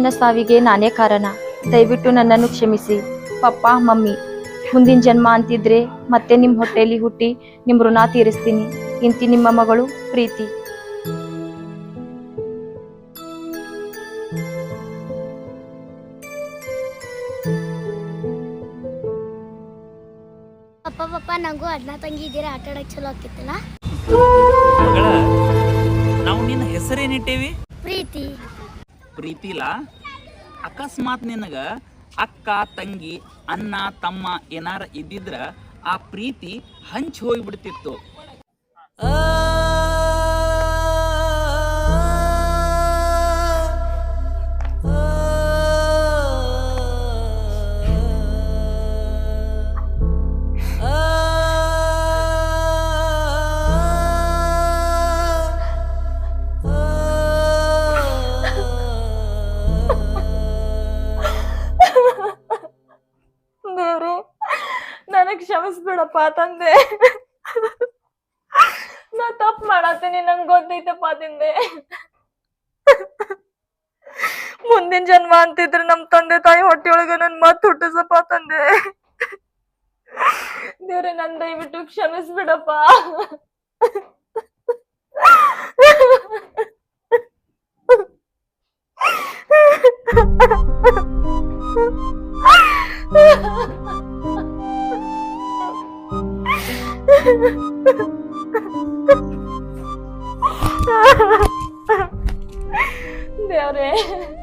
ನನ್ನ ಸಾವಿಗೆ ನಾನೇ ಕಾರಣ. ದಯವಿಟ್ಟು ನನ್ನನ್ನು ಕ್ಷಮಿಸಿ. ಪಪ್ಪ ಮಮ್ಮಿ ಮುಂದಿನ ಜನ್ಮ ಅಂತಿದ್ರೆ ಮತ್ತೆ ನಿಮ್ಮ ಹೊಟ್ಟೆಯಲ್ಲಿ ಹುಟ್ಟಿ ನಿಮ್ಮ ಋಣ ತೀರಿಸ್ತೀನಿ. ಇಂತಿ ನಿಮ್ಮ ಮಗಳು ಪ್ರೀತಿ. ಪಪ್ಪ ಪಪ್ಪ ನಂಗೂ ಅಣ್ಣ ತಂಗಿ ಇದ್ದೀರಾ? ಆಟ ಆಡಕ್ ಚಲೋ ಆಗ್ತಿತ್ತಲ್ಲ? ಮಗಳ ನಾವು ನಿನ್ನ ಹೆಸರೇನಿಟ್ಟೇವಿ? ಪ್ರೀತಿ. ಪ್ರೀತಿಲ? ಅಕಸ್ಮಾತ್ ನಿನಗ ಅಕ್ಕ ತಂಗಿ ಅಣ್ಣ ತಮ್ಮ ಏನಾರ ಇದ್ದಿದ್ರ ಆ ಪ್ರೀತಿ ಹಂಚಿ ಹೋಗ್ಬಿಡ್ತಿತ್ತು. ಕ್ಷಮಿಸ್ಬಿಡಪ್ಪ ತಂದೆ. ನಾ ತಪ್ಪು ಮಾಡತ್ತೀನಿ, ನಂಗೆ ಗೊತ್ತೈತಪ್ಪ ತಂದೆ. ಮುಂದಿನ ಜನ್ಮ ಅಂತಿದ್ರೆ ನಮ್ ತಂದೆ ತಾಯಿ ಹೊಟ್ಟೆಯೊಳಗ ನನ್ ಮತ್ತೆ ಹುಟ್ಟಿಸಪ್ಪ ತಂದೆ. ದೇವ್ರೆ, ನನ್ ದಯವಿಟ್ಟು ಕ್ಷಮಿಸ್ಬಿಡಪ್ಪ. ದೇವ್ರೆ ಮೇಡಮ್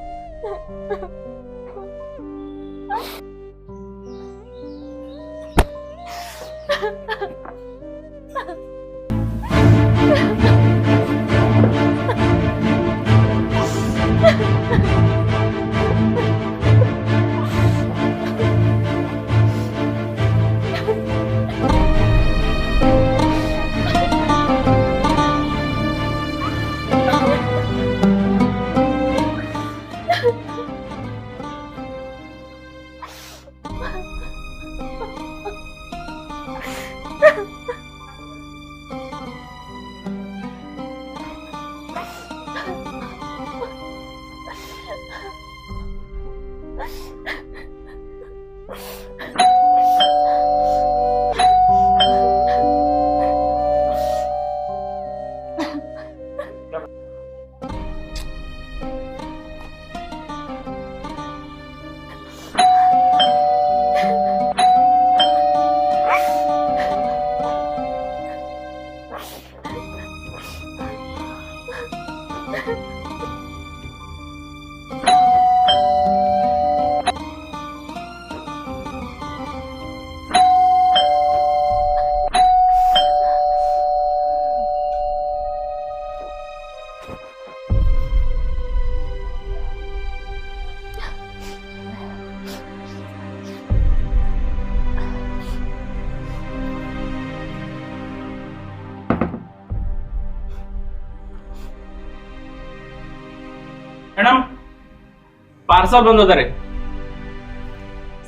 ಪಾರ್ಸಲ್ ಬಂದದ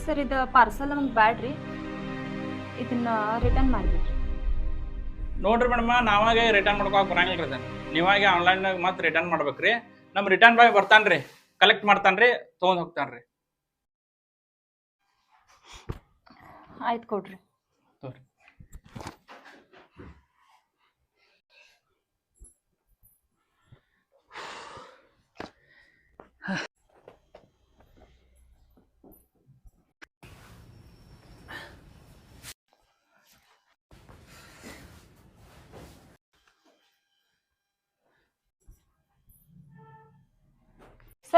ಸರ್ ಇದು ಪಾರ್ಸಲ್ ನಮ್ಗೆ ಬ್ಯಾಡ್ರಿ. ಇದನ್ನ ರಿಟರ್ನ್ ಮಾಡಿಬಿಡ್ರಿ. ನೋಡ್ರಿ ಮೇಡಮ್ ನಾವಾಗೆ ರಿಟರ್ನ್ ಮಾಡ್ಕೋಕ್ ಬರಂಗಿಲ್ಲ ರೀ ನೀವಾಗೆ ಆನ್ಲೈನ್ದಾಗ ಮತ್ತೆ ರಿಟರ್ನ್ ಮಾಡ್ಬೇಕ್ರಿ. ನಮ್ಮ ರಿಟರ್ನ್ ಬಾಯ್ ಬರ್ತಾನ್ರಿ ಕಲೆಕ್ಟ್ ಮಾಡ್ತಾನ್ರಿ ತೊಗೊಂಡ್ ಹೋಗ್ತಾನ್ರಿ. ಆಯ್ತು ಕೊಡ್ರಿ.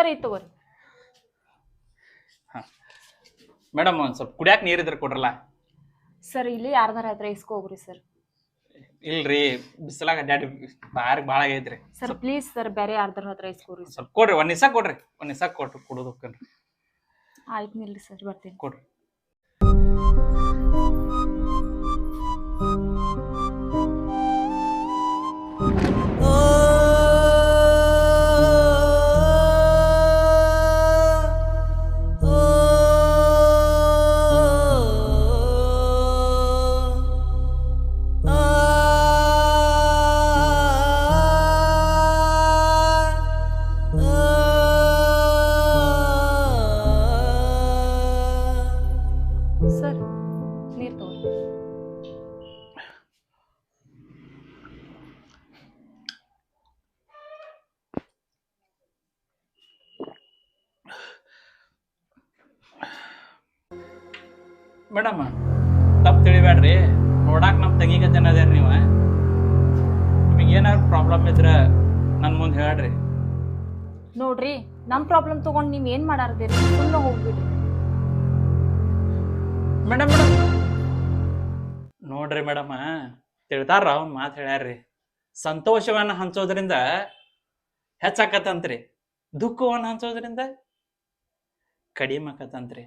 ಸರ್ ಇದು ತಗೋರಿ ಮೇಡಮ್ ಒಂದ್ ಸ್ವಲ್ಪ ಕುಡಿಯಾಕ ನೀರ್ ಇದ್ರೆ ಕೊಡ್ರಲ್ಲ? ಸರ್ ಇಲ್ಲಿ ಯಾರ್ದಾರ ಹತ್ರ ಇಸ್ಕೋಗ್ರಿ ಸರ್. ಇಲ್ರಿ ಬಿಸಿಲಾಗ ಅಡ್ಡಾಡಿ ಬಾರಿ ಭಾಳ ಐತ್ರಿ ಸರ್ ಪ್ಲೀಸ್ ಸರ್ ಬೇರೆ ಯಾರ್ದಾರ ಹತ್ರ ಇಸ್ಕೋರಿ ಸರ್. ಸ್ವಲ್ಪ ಕೊಡ್ರಿ ಒಂದ್ ನಿಸ ಕೊಡ್ರಿ ಒಂದ್ ನಿಸ ಕೊಟ್ಟು ಕುಡಿದು ಹೋಗ್ಕನ್ರಿ ಆಯ್ತು ನಿಲ್ರಿ ಸರ್ ಬರ್ತೀನಿ. ಕೊಡ್ರಿ. ಮೇಡಮ್ ತಪ್ಪು ತಿಳಿಬೇಡ್ರಿ. ನೋಡಾಕ ನಮ್ಮ ತಂಗಿಗೆ ಅದೇರಿ ನೀವು ನಿಮಗೆ ಏನಾದ್ರು ಪ್ರಾಬ್ಲಮ್ ಇದ್ರೆ ನನ್ನ ಮುಂದೆ ಹೇಳ್ರಿ. ನೋಡ್ರಿ ನಮ್ ಪ್ರಾಬ್ಲಮ್ ತಗೊಂಡ್ ನೀವ್ ಏನ್ ಮಾಡಾರ್ದಿರಿ? ಸುಮ್ಮನೆ ಹೋಗ್ಬಿಡ್ರಿ ಮೇಡಮ್ ಮೇಡಮ್. ನೋಡ್ರಿ ಮೇಡಮ್ ತಿಳ್ತಾರ ಅವ್ನು ಮಾತು ಹೇಳ್ಯಾರ್ರಿ. ಸಂತೋಷವನ್ನ ಹಂಚೋದ್ರಿಂದ ಹೆಚ್ಚಾಕತ್ತಂತ್ರಿ. ದುಃಖವನ್ನು ಹಂಚೋದ್ರಿಂದ ಕಡಿಮೆ ಆಕತ್ತಂತ್ರಿ.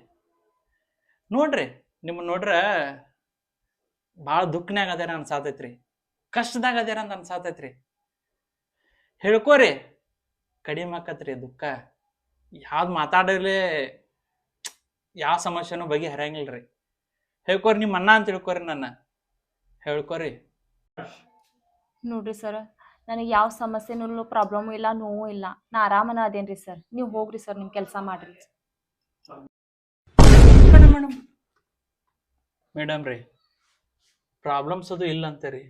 ನೋಡ್ರಿ ನಿಮ್ಮ ನೋಡ್ರ ಭಾಳ ದುಃಖನ್ಯಾಗ ಅದೇನ ಅನ್ಸಾತೈತ್ರಿ. ಕಷ್ಟದಾಗ ಅದೇನ ಅಂತ ಅನ್ಸಾತೈತ್ರಿ. ಹೇಳ್ಕೋರಿ. ಕಡಿಮೆ ಆಕತ್ರಿ ದುಃಖ. ಯಾವ್ದು ಮಾತಾಡಲಿ ಯಾವ ಸಮಸ್ಯೆನೂ ಬಗೆಹರಂಗಿಲ್ರಿ ಹೇಳ್ಕೋರಿ ನಿಮ್ಮ ಅಣ್ಣ ಅಂತ ತಿಳ್ಕೊರಿ ನನ್ನ. ಹೇಳ್ಕೋರಿ. ನೋಡ್ರಿ ಸರ್ ನನಗೆ ಯಾವ ಸಮಸ್ಯೆನೂ ಪ್ರಾಬ್ಲಮ್ ಇಲ್ಲ ನೋವು ಇಲ್ಲ. ನಾ ಆರಾಮನ ಅದೇನ್ರಿ ಸರ್? ನೀವು ಹೋಗ್ರಿ ಸರ್ ನಿಮ್ ಕೆಲಸ ಮಾಡ್ರಿ. ಮೇಡಮ್ ಮೇಡಮ್ ರೀ ಪ್ರಾಬ್ಲಮ್ಸ್ ಅದು ಇಲ್ಲ ಅಂತೀರಿ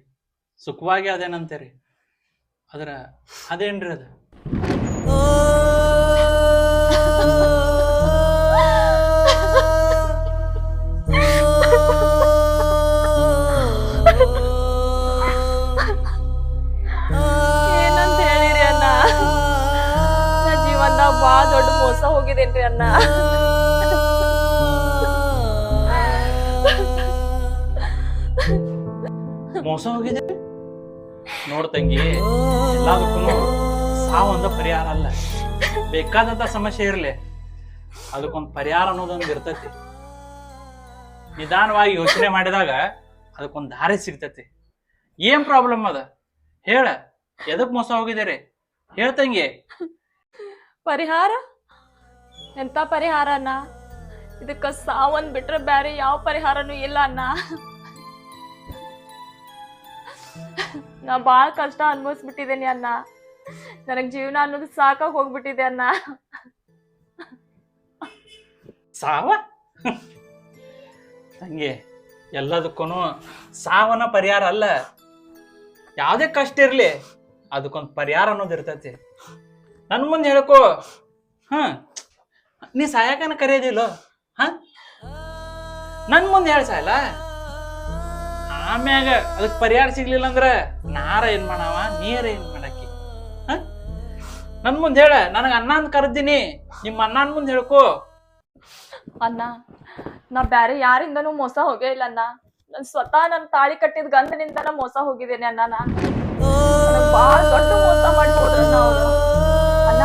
ಸುಖವಾಗಿ ರೀ ಆದ್ರೆ ಅದೇನ್ರಿ ಅದು? ಏನಂತ ಹೇಳಿರಿ ಅಣ್ಣ? ನಾ ಜೀವನದಾಗ ಭಾಳ ದೊಡ್ಡ ಮೋಸ ಹೋಗಿದೇನ್ರಿ ಅಣ್ಣ? ಮೋಸ ಹೋಗಿದೆ? ನೋಡ್ ತಂಗಿ, ಎಲ್ಲದಕ್ಕೂ ಸಾವು ಒಂದ ಪರಿಹಾರ ಅಲ್ಲ. ಬೇಕಾದಂತ ಸಮಸ್ಯೆ ಇರಲಿ. ಅದಕ್ಕೊಂದು ಪರಿಹಾರ ಅನ್ನೋದೊಂದು ಇರ್ತತಿ. ನಿಧಾನವಾಗಿ ಯೋಚನೆ ಮಾಡಿದಾಗ ಅದಕ್ಕೊಂದು ದಾರಿ ಸಿಗ್ತತಿ. ಏನ್ ಪ್ರಾಬ್ಲಮ್ ಅದ? ಹೇಳ. ಎದಕ್ ಮೋಸ ಹೋಗಿದ್ದೀರಿ? ಹೇಳ್ತಂಗಿ ಪರಿಹಾರ? ಎಂತ ಪರಿಹಾರ ಅಣ್ಣ? ಇದಕ್ಕ ಸಾವನ್ ಬಿಟ್ರೆ ಬ್ಯಾರೆ ಯಾವ ಪರಿಹಾರನೂ ಇಲ್ಲ ಅಣ್ಣ. ನಾ ಬಾಳ ಕಷ್ಟ ಅನ್ಭವಿಸ್ಬಿಟ್ಟಿದ್ದೀನಿ ಅನ್ನ ನನಗ್ ಜೀವನ ಅನ್ನೋದು ಸಾಕಾಗ ಹೋಗ್ಬಿಟ್ಟಿದೆ ಅನ್ನ ಸಾವ? ತಂಗಿ ಎಲ್ಲದಕ್ಕೂ ಸಾವನ ಪರಿಹಾರ ಅಲ್ಲ. ಯಾವುದೇ ಕಷ್ಟ ಇರ್ಲಿ ಅದಕ್ಕೊಂದು ಪರಿಹಾರ ಅನ್ನೋದು ಇರ್ತೈತಿ. ನನ್ನ ಮುಂದೆ ಹೇಳ್ಕೋ ಹ ನೀ ಸಾಯಕನ ಕರೆಯೋದಿಲ್ಲೋ? ಹ? ನನ್ ಮುಂದೆ ಹೇಳ ಸಾಯಲ್ಲ ಆಮ್ಯಾಗ ಅದಕ್ಕೆ ಪರಿಹಾರ ಸಿಗ್ಲಿಲ್ಲ ಅಂದ್ರೆ ನಾರ ಏನ್ ಮಾಡವ? ನೀರ ಏನ್ ಮಾಡಾಕಿ ನನ್ ಮುಂದೆ ಹೇಳ, ನನಗ ಅನ್ನ ಅಂತ ಕರೆದಿನಿ. ನಿಮ್ಮ ಅಣ್ಣನ ಮುಂದೆ ಹೇಳ್ಕೋ. ಅನ್ನ ನಾ ಬ್ಯಾರೆ ಯಾರಿಂದನೂ ಮೋಸ ಹೋಗೇ ಇಲ್ಲ ಅಣ್ಣ. ನನ್ ಸ್ವತಃ ನನ್ ತಾಳಿ ಕಟ್ಟಿದ ಗಂಧನಿಂದ ಮೋಸ ಹೋಗಿದ್ದೇನೆ ಅಣ್ಣ ನಾ. ನನಗ್ ದೊಡ್ಡ ಮೋಸ ಮಾಡಿ ಹೋದ್ರಣ್ಣ ಅವ್ರು. ಅಣ್ಣ,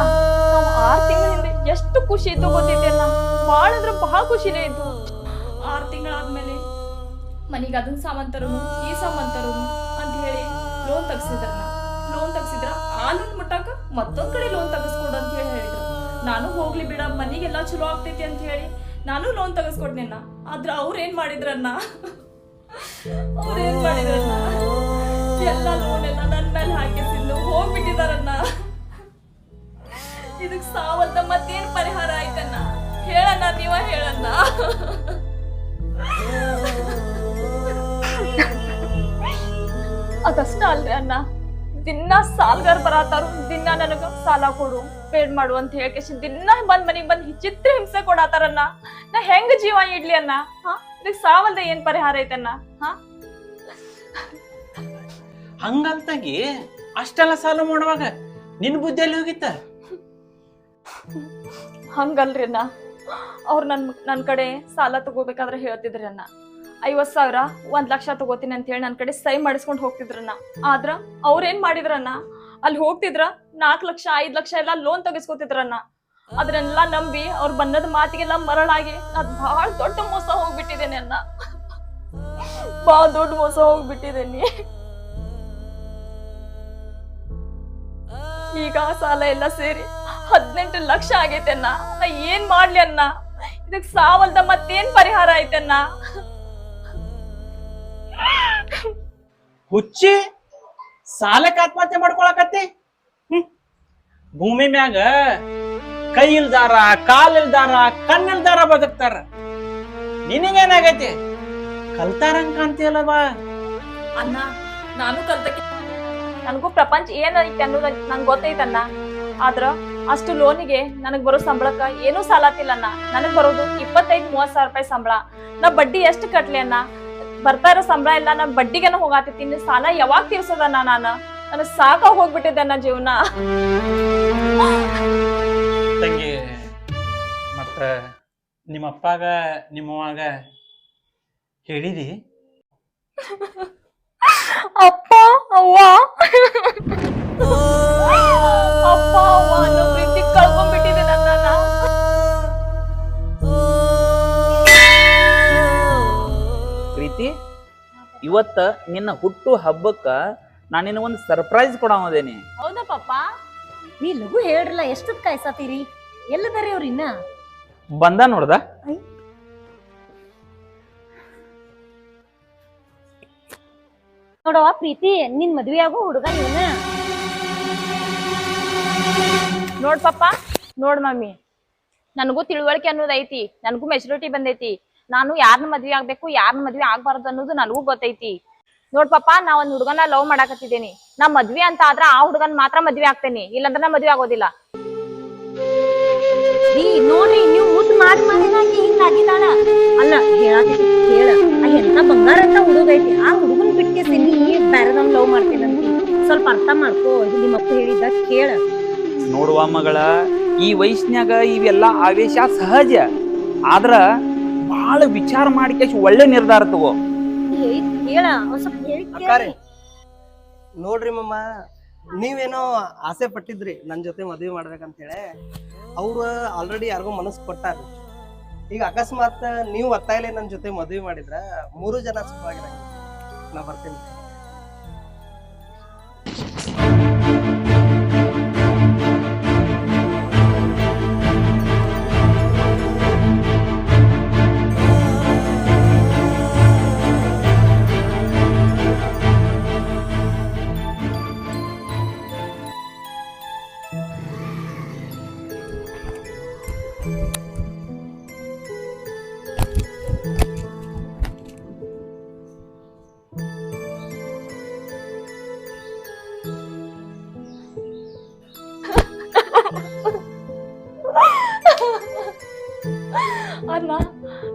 ನಾವ್ ಆರ್ ತಿಂಗಳ ಹಿಂದೆ ಎಷ್ಟು ಖುಷಿ ಇತ್ತು ಗೊತ್ತಿದ್ದೆ ಬಹಳ ಅಂದ್ರೆ ಬಹಳ ಖುಷಿನೇ ತಿಂಗಳಾದ್ಮೇಲೆ ಮನಿಗೆ ಅದನ್ ಸಾಮಾನು ತರೋನು ಈ ಸಾಮಾನು ತರೋನು ಅಂತ ಹೇಳಿ ಲೋನ್ ತೆಗ್ಸಿದ್ರಣ್ಣ ಲೋನ್ ತೆಗ್ಸಿದ್ರ ಆ ಲೋನ್ ಮುಟ್ಟಾಕ ಮತ್ತೊಂದ್ ಕಡೆ ಲೋನ್ ತಗಸ್ಕೊಡ ಅಂತ ಹೇಳಿ ಹೇಳಿದ್ರು. ನಾನು ಹೋಗ್ಲಿ ಬಿಡ, ಮನಿಗೆಲ್ಲ ಚಲೋ ಆಗ್ತೈತಿ ಅಂತ ಹೇಳಿ ನಾನು ಲೋನ್ ತೆಗಸ್ಕೊಡ್ನೇನ ಆದ್ರ ಅವ್ರ ಏನ್ ಮಾಡಿದ್ರನ್ನ ಅವ್ರ ಏನ್ ಮಾಡಿದ್ರನ್ನ ಎಲ್ಲ ಲೋನ್ ಎಲ್ಲ ನನ್ ಮೇಲೆ ಹಾಕಿಸಿದ್ದು ಹೋಗ್ಬಿಟ್ಟಿದಾರನ್ನ ಇದಕ್ ಸಾವಂತ ಮತ್ತೇನ್ ಪರಿಹಾರ ಆಯ್ತನ್ನ ಹೇಳಣ್ಣ ನೀವ ಹೇಳಣ್ಣ. ಅದಷ್ಟ ಅಲ್ರಿ ಅಣ್ಣ. ದಿನ ಸಾಲ್ಗಾರ್ ಬರತಾರು ದಿನ ನನಗ ಸಾಲ ಕೊಡು ಪೇಡ್ ಮಾಡು ಅಂತ ಹೇಳಿ ದಿನ ಬಂದ್ ಮನಿಗ್ ಬಂದ್ ಚಿತ್ರ ಹಿಂಸೆ ಕೊಡತಾರನ್ನ ನಾ ಹೆಂಗ ಜೀವ ಇಡ್ಲಿ ಅಣ್ಣ? ಹಾ? ಇದಕ್ ಸಾವಲ್ದ ಏನ್ ಪರಿಹಾರ ಐತನ್ನ ಹಾ? ಹಂಗಂತಾಗಿ ಅಷ್ಟೆಲ್ಲ ಸಾಲ ಮಾಡುವಾಗ ನಿನ್ ಬುದ್ಧಿಯಲ್ಲಿ ಹೋಗಿತ್ತ? ಹಂಗಲ್ರಿ ಅಣ್ಣ. ಅವ್ರು ನನ್ ನನ್ ಕಡೆ ಸಾಲ ತಗೋಬೇಕಾದ್ರೆ ಹೇಳ್ತಿದ್ರಿ ಅಣ್ಣ. ಐವತ್ ಸಾವಿರ, ಒಂದ್ ಲಕ್ಷ ತಗೋತೀನಿ ಅಂತ ಹೇಳಿ ನನ್ ಕಡೆ ಸೈ ಮಾಡಿಸ್ಕೊಂಡ್ ಹೋಗ್ತಿದ್ರನ್ನ. ಆದ್ರ ಅವ್ರೇನ್ ಮಾಡಿದ್ರನ್ನ? ಅಲ್ಲಿ ಹೋಗ್ತಿದ್ರ ನಾಲ್ಕ್ ಲಕ್ಷ, ಐದ್ ಲಕ್ಷ ಎಲ್ಲಾ ಲೋನ್ ತೆಗಿಸ್ಕೊತಿದ್ರನ್ನ. ಅದ್ರನ್ನೆಲ್ಲ ನಂಬಿ ಅವ್ರ ಬಂದದ ಮಾತಿಗೆಲ್ಲ ಮರಳಾಗಿ ನಾನ್ ಬಹಳ ದೊಡ್ಡ ಮೋಸ ಹೋಗ್ಬಿಟ್ಟಿದ್ದೇನೆ ಅನ್ನ. ಬಹಳ ದೊಡ್ಡ ಮೋಸ ಹೋಗ್ಬಿಟ್ಟಿದ್ದೇನೆ. ಈಗ ಸಾಲ ಎಲ್ಲ ಸೇರಿ ಹದಿನೆಂಟು ಲಕ್ಷ ಆಗೈತೆ ಅನ್ನ. ನಾ ಏನ್ ಮಾಡ್ಲಿ ಅನ್ನ? ಇದಕ್ ಸಾವಲ್ದ ಮತ್ತೇನ್ ಪರಿಹಾರ ಐತಣ್ಣ ಹುಚ್ಚಿ ಸಾಲಕ್ಕೆ ಆತ್ಮಹತ್ಯೆ ಮಾಡ್ಕೊಳಕತ್ತಿ? ಹ್ಮ್. ಭೂಮಿ ಮ್ಯಾಗ ಕೈ ಇಲ್ದಾರ, ಕಾಲ್ ಇಲ್ದಾರ ಕಣ್ಣಿಲ್ದಾರ ಬದುಕ್ತಾರ. ನಿನಗೇನಾಗೈತಿ? ಕಲ್ತಾರಂಗ್ ಕಾಣ್ತೀಯಲ್ಲವಾ? ಅಣ್ಣ, ನಾನು ಕಲ್ತಕ್ಕೆ ನನಗೂ ಪ್ರಪಂಚ ಏನ್ ಐತೆ ಅನ್ನೋದು ನಂಗೆ ಗೊತ್ತೈತಣ್ಣ ಆದ್ರ ಅಷ್ಟು ಲೋನಿಗೆ ನನಗ್ ಬರೋ ಸಂಬಳಕ್ಕ ಏನೂ ಸಾಲತಿಲ್ಲ ಅಣ್ಣ. ನನಗ್ ಬರೋದು ಇಪ್ಪತ್ತೈದ್ ಮೂವತ್ ಸಾವಿರ ರೂಪಾಯಿ ಸಂಬಳ. ನಾ ಬಡ್ಡಿ ಎಷ್ಟು ಕಟ್ಲಿ ಅಣ್ಣ? ಬರ್ತಾ ಇರೋ ಸಂಬಳ ಎಲ್ಲ ನಾ ಬಡ್ಡಿಗೆನ ಹೋಗಾತಿತ್ತು ಇನ್ನು ಸಾಲ ಯಾವಾಗ ತೀರ್ಸೋದ ನಾನು? ನಾನು ಸಾಕ ಹೋಗ್ಬಿಟ್ಟಿದ್ದೆ ನನ್ನ ಜೀವನ. ತಂಗಿ ಮತ್ತ ನಿಮ್ಮ ಅಪ್ಪಾಗ ನಿಮ್ಮವ್ವಾಗ ಹೇಳಿದಿ ಅಪ್ಪ ಅವ್ವ. ಇವತ್ತ ನಿನ್ನ ಹುಟ್ಟು ಹಬ್ಬಕ್ಕ ನಾನು ನಿನ್ನ ಒಂದು ಸರ್ಪ್ರೈಸ್ ಕೊಡಾಮದೇನಿ ಹೌದಾ ಪಪ್ಪ ನೀ ಲಘು ಹೇಳ್ರಲ್ಲ ಎಷ್ಟು ಕಾಯ್ಸತ್ತೀರಿ ಎಲ್ಲದಾರಿ ಅವ್ರ ಇನ್ನ? ಬಂದ ನೋಡ್ದ? ನೋಡವ ಪ್ರೀತಿ ನಿನ್ ಮದ್ವೆ ಆಗೋ ಹುಡುಗ ನೀನ. ನೋಡ್ ಪಪ್ಪ ನೋಡ್ ಮಮ್ಮಿ ನನಗೂ ತಿಳುವಳಿಕೆ ಅನ್ನೋದೈತಿ ನನಗೂ ಮೆಚುರಿಟಿ ಬಂದೈತಿ. ನಾನು ಯಾರನ್ನ ಮದ್ವೆ ಆಗ್ಬೇಕು ಯಾರನ್ನ ಮದ್ವೆ ಆಗ್ಬಾರ್ದು ಅನ್ನೋದು ನನಗೂ ಗೊತ್ತೈತಿ. ನೋಡ್ ಪಾಪ ನಾ ಒಂದ್ ಹುಡುಗನ ಲವ್ ಮಾಡಾಕತ್ತಿದ್ದೀನಿ. ನಾ ಮದ್ವೆ ಅಂತ ಆದ್ರ ಆ ಹುಡುಗನ್ ಮಾತ್ರ ಮದ್ವೆ ಆಗ್ತೇನಿ. ಇಲ್ಲಾಂದ್ರೆ ನಾ ಮದ್ವೆ ಆಗೋದಿಲ್ಲ. ನೋಡ್ರಿ ನೀವು ಮುದ್ದು ಮಾಡಿ ಮಾಡಿನಾಗಿ ಹಿಂಗ ಆಗಿದ್ದಾಳ. ಅಲ್ಲ ಹೇಳಾತಿದ್ದಿ ಹೇಳ. ಎಂತ ಬಂಗಾರ ಅಂತ ಹುಡುಗೈತಿ ಆ ಹುಡುಗನ್ ಬಿಟ್ಕೇಸಿ ನೀ ಬ್ಯಾರದವ್ನ ಲವ್ ಮಾಡ್ತೀನಂತಿ ಸ್ವಲ್ಪ ಅರ್ಥ ಮಾಡ್ಕೋ. ಇದು ನಿಮ್ಮಪ್ಪ ಹೇಳಿದ ಕೇಳ. ನೋಡುವ ಮಗಳ ಈ ವಯಸ್ಸಿನಾಗ ಇವೆಲ್ಲ ಆವೇಶ ಸಹಜ. ಆದ್ರ ಬಹಳ ವಿಚಾರ ಮಾಡಿ ಒಳ್ಳೆ ನಿರ್ಧಾರ ತಗೋ. ಸ್ವಲ್ಪ ಹೇಳಿ ಅಕ್ಕಾರೆ ನೋಡ್ರಿ ಮಮ್ಮ ನೀವೇನೋ ಆಸೆ ಪಟ್ಟಿದ್ರಿ ನನ್ನ ಜೊತೆ ಮದುವೆ ಮಾಡ್ಬೇಕಂತ ಹೇಳಿ ಅವ್ರು ಆಲ್ರೆಡಿ ಯಾರಿಗೋ ಮನಸ್ಸು ಕೊಟ್ಟಾರ. ಈಗ ಅಕಸ್ಮಾತ್ ನೀವು ಒತ್ತಾಯಲೇ ನನ್ನ ಜೊತೆ ಮದುವೆ ಮಾಡಿದ್ರ ಮೂರು ಜನ ಸುಖವಾಗಿರಂಗ ನಾ ಬರ್ತೀನಿ.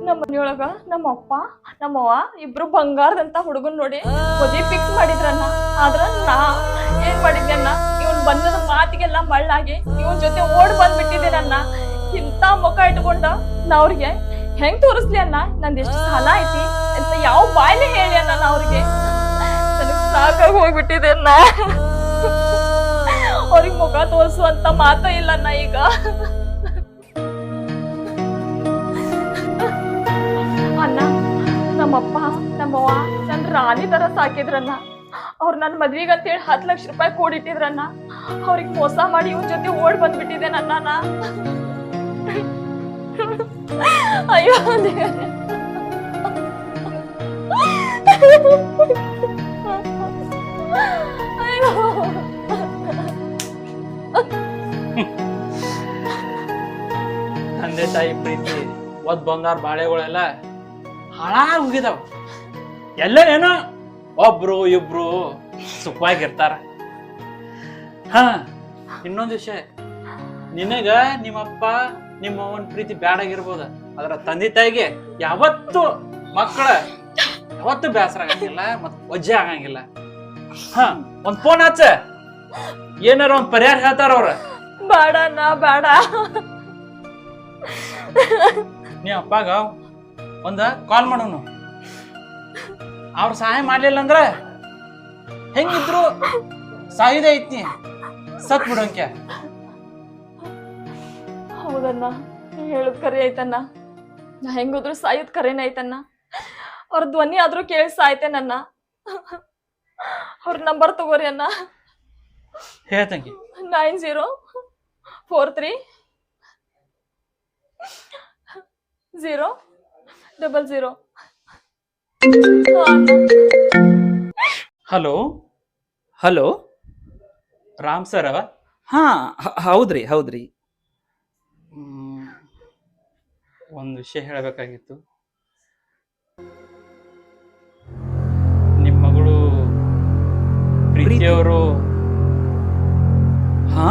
ನಮ್ಮ ಮನೆಯೊಳಗ ನಮ್ಮ ಅಪ್ಪ ನಮ್ಮವ್ವ ಇಬ್ರು ಬಂಗಾರದಂತ ಹುಡುಗನ್ ನೋಡಿ ಮದ್ವೆ ಫಿಕ್ಸ್ ಮಾಡಿದ್ರನ್ನ. ಆದ್ರ ನಾ ಏನ್ ಮಾಡಿದ್ದೆ ಇವನ್ ಬಂದದ ಮಾತಿಗೆಲ್ಲ ಮಳ್ಳಾಗಿ ಇವನ್ ಜೊತೆ ಓಡ್ ಬಂದ್ಬಿಟ್ಟಿದ್ದೇನಣ್ಣ ಇಂತ ಮುಖ ಇಟ್ಕೊಂಡ ನಾ ಅವ್ರಿಗೆ ಹೆಂಗ್ ತೋರಿಸ್ಲಿ ಅಣ್ಣ ನಂದ್ ಎಷ್ಟು ಸಾಲ ಐತಿ? ಅಂತ ಯಾವ ಬಾಯ್ಲಿ ಹೇಳಿ ಅಣ್ಣ ನಾ ಅವ್ರಿಗೆ? ನನಗ್ ಸಾಕಾಗಿ ಹೋಗ್ಬಿಟ್ಟಿದೆ ಅಣ್ಣ ಅವ್ರಿಗೆ ಮುಖ ತೋರಿಸುವಂತ ಮಾತ ಇಲ್ಲ ಅಣ್ಣ ಈಗ. ನಮ್ಮಪ್ಪ, ನಮ್ಮವ್ವ ನನ್ನ ರಾಣಿ ತರ ಸಾಕಿದ್ರನ್ನ. ಅವ್ರು ನನ್ನ ಮದ್ವಿಗೆ ಅಂತೇಳಿ ಹತ್ತು ಲಕ್ಷ ರೂಪಾಯಿ ಕೂಡಿಟ್ಟಿದ್ರನ್ನ. ಅವ್ರಿಗೆ ಮೋಸ ಮಾಡಿ ಇವ್ರ ಜೊತೆ ಓಡ್ ಬಂದ್ಬಿಟ್ಟಿದೆ ನನ್ನ ಅಯ್ಯೋ. ತಂದೆ ತಾಯಿ ಪ್ರೀತಿ, ಒದ್ ಬಂಗಾರ ಬಾಳೆಗಳೆಲ್ಲ ಹಾಳಾಗಿ ಹೋಗಿದಾವ ಎಲ್ಲ ಏನೋ ಒಬ್ರು ಇಬ್ರು ಸುಖವಾಗಿರ್ತಾರ. ಹಾ ಇನ್ನೊಂದು ವಿಷಯ. ನಿನಗ ನಿಮ್ಮಪ್ಪ ನಿಮ್ಮ ಅವನ ಪ್ರೀತಿ ಬ್ಯಾಡಾಗಿರ್ಬೋದ. ಅದರ ತಂದೆ ತಾಯಿಗೆ ಯಾವತ್ತು ಮಕ್ಕಳ ಯಾವತ್ತು ಬೇಸರ ಆಗಂಗಿಲ್ಲ ಮತ್ ಒಜ್ಜೆ ಆಗಂಗಿಲ್ಲ. ಹಾ ಒಂದ್ ಫೋನ್ ಹಚ್ಚ. ಏನಾರ ಒಂದ್ ಪರಿಹಾರ ಹೇಳ್ತಾರ ಅವ್ರ. ಬೇಡ ನಾ ಬೇಡ. ನೀ ಅಪ್ಪಾಗ ಒಂದ ಕಾಲ್ ಮಾಡೋನು. ಅವ್ರ ಸಹಾಯ ಮಾಡ್ಲಿಲ್ಲ ಅಂದ್ರ ಹೆಂಗಿದ್ರು ಸಾಯುದೇ ಐತಿ ಸತ್ ಬಿಡೋಂಕೆ ಹೌದಣ್ಣ ಹೇಳುದ್ ಕರೆ ಐತಣ್ಣ. ನಾ ಹೆಂಗಿದ್ರು ಸಾಯೋದ್ ಕರೆನ ಐತನ್ನ ಅವ್ರ ಧ್ವನಿ ಆದ್ರೂ ಕೇಳಿ ನನ್ನ. ಅವ್ರ ನಂಬರ್ ತಗೋರಿ ಅಣ್ಣ. ಹೇಳ್ತಂಗಿ nine zero four three zero double zero. Hello? Hello? Ram sir ಹಾ ಹ- ಹೌದ್ರಿ ಹೌದ್ರಿ. ಒಂದು ವಿಷಯ ಹೇಳಬೇಕಾಗಿತ್ತು. ನಿಮ್ಮ ಮಗಳು ಪ್ರೀತಿಯವರು ಹಾ?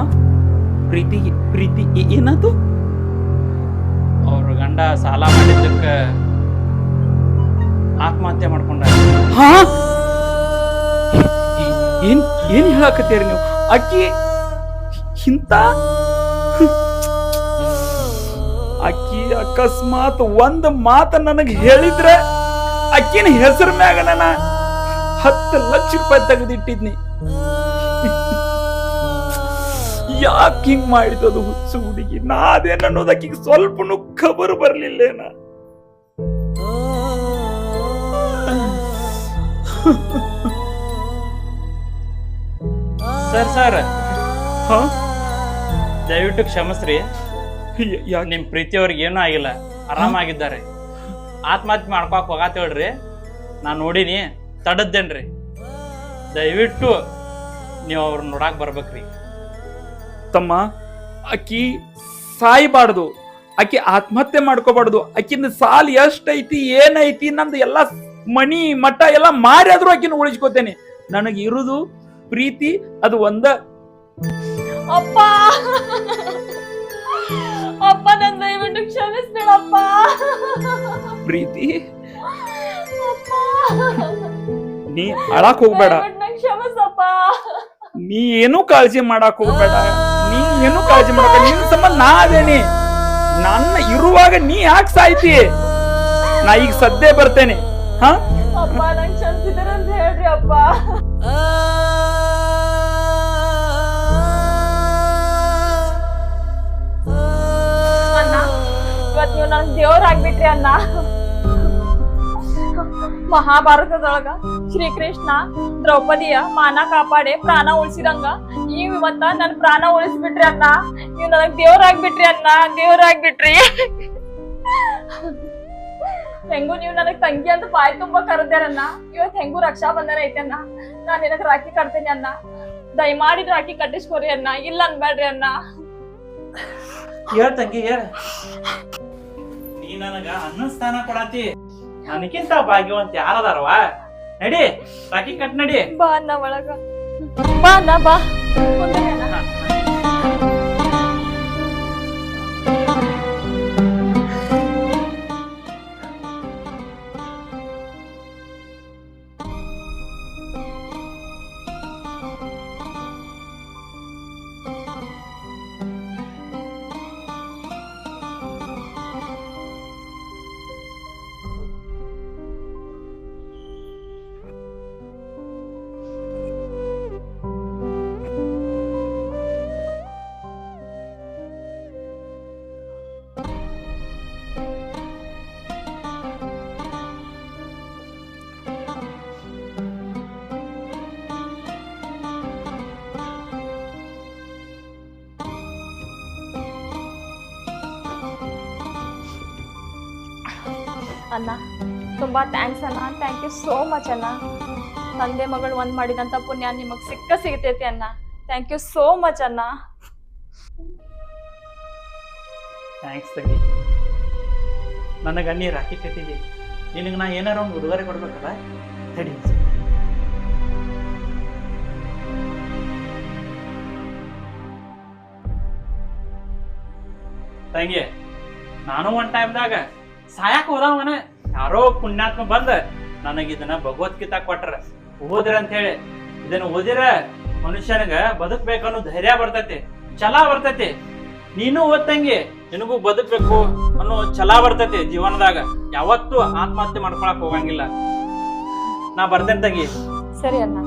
ಪ್ರೀತಿ ಪ್ರೀತಿ ಏ- ಏನಾತು ಅವ್ರ ಗಂಡ ಸಾಲ ಮಾಡಿದ್ದಕ್ಕ ಆತ್ಮಹತ್ಯೆ ಮಾಡ್ಕೊಂಡ ಏನ್ ಏನ್ ಹೇಳಕತ್ತೀರಿ ನೀವು? ಅಕ್ಕಿ ಇಂತ ಅಕ್ಕಿ ಅಕಸ್ಮಾತ್ ಒಂದ್ ಮಾತ ನನಗ್ ಹೇಳಿದ್ರೆ ಅಕ್ಕಿನ ಹೆಸರ ಮ್ಯಾಗ ನಾನು ಹತ್ತು ಲಕ್ಷ ರೂಪಾಯಿ ತೆಗೆದಿಟ್ಟಿದ್ನಿ. ಯಾಕೆ ಹಿಂಗ್ ಮಾಡಿದದು ಹುಚ್ಚು ಹುಡುಗಿ? ನಾ ಅದೇನ್ ಅನ್ನೋದು ಆಕಿಗೆ ಸ್ವಲ್ಪನು ಖಬರ್ ಬರ್ಲಿಲ್ಲೇನ? Sir sir. ಹಾ? ದಯವಿಟ್ಟು ಕ್ಷಮಿಸ್ರಿ. ನಿಮ್ಮ ನಿಮ್ ಪ್ರೀತಿಯವ್ರಿಗೆ ಏನೂ ಆಗಿಲ್ಲ. ಆರಾಮಾಗಿದ್ದಾರೆ. ಆತ್ಮಹತ್ಯೆ ಮಾಡ್ಕೊಕ್ ಹೋಗಾತೇಳ್ರಿ ನಾನು ನೋಡಿನಿ ತಡದ್ದೇನ್ರಿ. ದಯವಿಟ್ಟು ನೀವು ಅವ್ರನ್ನ ನೋಡಾಕ್ ಬರ್ಬೇಕ್ರಿ. ತಮ್ಮ ಅಕ್ಕಿ ಸಾಯ್ಬಾರ್ದು. ಅಕ್ಕಿ ಆತ್ಮಹತ್ಯೆ ಮಾಡ್ಕೋಬಾರ್ದು. ಅಕ್ಕಿನ ಸಾಲ್ ಎಷ್ಟೈತಿ ಏನೈತಿ ನಂದು ಎಲ್ಲ ಮನಿ ಮಠ ಎಲ್ಲ ಮಾರಿ ಆದ್ರೂ ಆಕಿನ ಉಳಿಸ್ಕೋತೇನೆ. ನನಗೆ ಇರುದು ಪ್ರೀತಿ ಅದು ಒಂದ. ಅಪ್ಪ! ಅಪ್ಪ ನನ್ನ ದಯವಿಟ್ಟು ಕ್ಷಮಿಸ್ಬೇಡಪ್ಪ. ಪ್ರೀತಿ? ನೀ ಅಳಕ್ ಹೋಗ್ಬೇಡ. ಕ್ಷಮಿಸಪ್ಪ. ನೀ ಏನು ಕಾಳಜಿ ಮಾಡಕ್ ಹೋಗ್ಬೇಡ. ನೀ ಏನು ಕಾಳಜಿ ಮಾಡಕ ನಿನ್ ಸಂಬಂಧ ನಾ ಅದೇನಿ. ನನ್ನ ಇರುವಾಗ ನೀ ಯಾಕೆ ಸಾಯ್ತಿ? ನಾ ಈಗ ಸದ್ದೇ ಬರ್ತೇನೆ. ಅಪ್ಪ, ನಂಗ್ ಅಂತ ಹೇಳ್ರಿ ಅಪ್ಪ. ಅಣ್ಣ ನೀವು ನನ್ ದೇವ್ರ ಆಗ್ಬಿಟ್ರಿ ಅಣ್ಣ. ಮಹಾಭಾರತದೊಳಗ ಶ್ರೀಕೃಷ್ಣ ದ್ರೌಪದಿಯ ಮಾನ ಕಾಪಾಡೆ ಪ್ರಾಣ ಉಳಿಸಿದಂಗ ನೀವು ಇವತ್ತ ನನ್ ಪ್ರಾಣ ಉಳಿಸ್ಬಿಟ್ರಿ ಅಣ್ಣ. ನೀವು ನನಗ್ ದೇವ್ರಾಗ್ಬಿಟ್ರಿ ಅಣ್ಣ, ದೇವ್ರ ಆಗ್ಬಿಟ್ರಿ. ಹೆಂಗೂ ನೀವು ನನಗ್ ತಂಗಿ ಅಂತ ಬಾಯಿ ತುಂಬಾ ಕರೆದ್ಯಾರಣ್ಣ ಇವತ್ ಹೆಂಗು ರಕ್ಷಾ ಬಂಧನ ಐತೆ ಅನ್ನ ನಾನ್ ನಿನಗ್ ರಾಖಿ ಕಟ್ತೇನೆ ಅನ್ನ ದಯಮಾಡಿ ರಾಖಿ ಕಟ್ಟಿಸ್ಕೊರಿ ಅನ್ನ ಇಲ್ಲ ಅನ್ಬೇಡ್ರಿ ಅನ್ನ ಹೇಳ ತಂಗಿ ಹೇಳ್. ನೀ ನನಗ ಅನ್ನ ಸ್ಥಾನ ಕೊಡತಿ ನನಗಿಂತ ಭಾಗ್ಯವಂತ ಯಾರದಾರವ? ನಡಿ ರಾಖಿ ಕಟ್ ನಡಿ. ಬಾ ಅನ್ನ ಒಳಗ. ಬಾ ಅನ್ನ ಬಾ. ಅಣ್ಣ. ತುಂಬ ಥ್ಯಾಂಕ್ಸ್ ಅಣ್ಣ ಥ್ಯಾಂಕ್ ಯು ಸೋ ಮಚ್ ಅಣ್ಣ ತಂದೆ ಮಗಳು ಒಂದು ಮಾಡಿದಂತ ಪುಣ್ಯ ನಿಮಗೆ ಸಿಕ್ಕ ಸಿಗತೈತಿ ಅಣ್ಣ ಥ್ಯಾಂಕ್ ಯು ಸೋ ಮಚ್ ಅಣ್ಣ ಥ್ಯಾಂಕ್ಸ್ ತಂಗಿ. ನನಗ ಅನ್ನಿ ರಾಕಿ ನಿನಗೆ ನಾ ಏನಾರ ಒಂದು ಉಡುಗೊರೆ ಕೊಡ್ಬೇಕಲ್ಲ? ತಡಿ. ತಂಗಿ, ನಾನು ಒನ್ ಟೈಮ್ದಾಗ ಸಾಯಕ್ ಹೋದವನ ಯಾರೋ ಪುಣ್ಯಾತ್ಮ ಬಂದ, ನನಗ ಇದನ್ನ ಭಗವದ್ಗೀತಾ ಕೊಟ್ರ. ಓದ್ರ ಅಂತ ಹೇಳಿ ಇದನ್ನ ಓದಿರ ಮನುಷ್ಯನಿಗ ಬದುಕ್ಬೇಕನ್ನೋ ಧೈರ್ಯ ಬರ್ತೈತಿ, ಛಲ ಬರ್ತೈತಿ. ನೀನು ಓದ್ತಂಗೆ ನಿನಗೂ ಬದುಕ್ಬೇಕು ಅನ್ನೋ ಛಲ ಬರ್ತೈತಿ ಜೀವನದಾಗ. ಯಾವತ್ತೂ ಆತ್ಮಹತ್ಯೆ ಮಾಡ್ಕೊಳಕ್ ಹೋಗಂಗಿಲ್ಲ. ನಾ ಬರ್ತೇನೆ ತಂಗಿ. ಸರಿ ಅಣ್ಣ.